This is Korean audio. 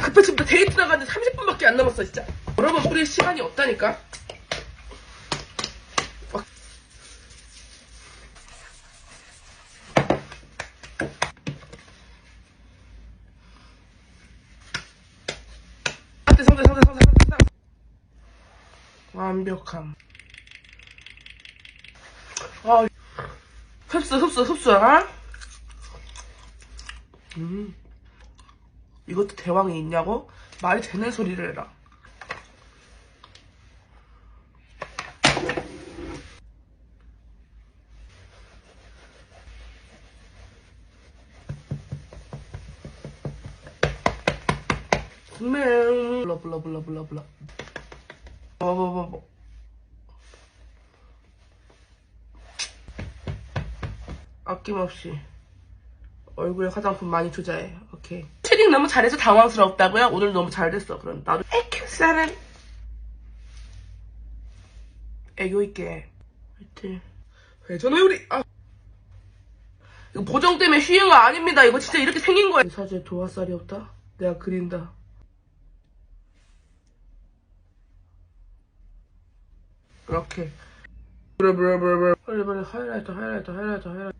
급해 지금 데이트 나가는데 30분밖에 안 남았어 진짜. 여러분 뿌릴 시간이 없다니까. 상대 상대 상대 상대 상대 완벽함. 아 흡수 흡수 흡수 아? 음 이것도 대왕이 있냐고? 말이 되는 소리를 해라. 맹 불러 불러 불러 불러 불러 뭐뭐뭐뭐. 아낌없이 얼굴에 화장품 많이 투자해. 오케이 채팅 너무 잘해서 당황스럽다고요? 오늘 너무 잘됐어. 그럼 나도 애큐 사람 애교 있게 하여튼 회전의 요리. 아. 이거 보정 때문에 쉬운 거 아닙니다. 이거 진짜 이렇게 생긴 거야. 사주에 도화살이 없다? 내가 그린다. 이렇게. 빨리 하이라이터 하이라이터 하이라이터 하이라이터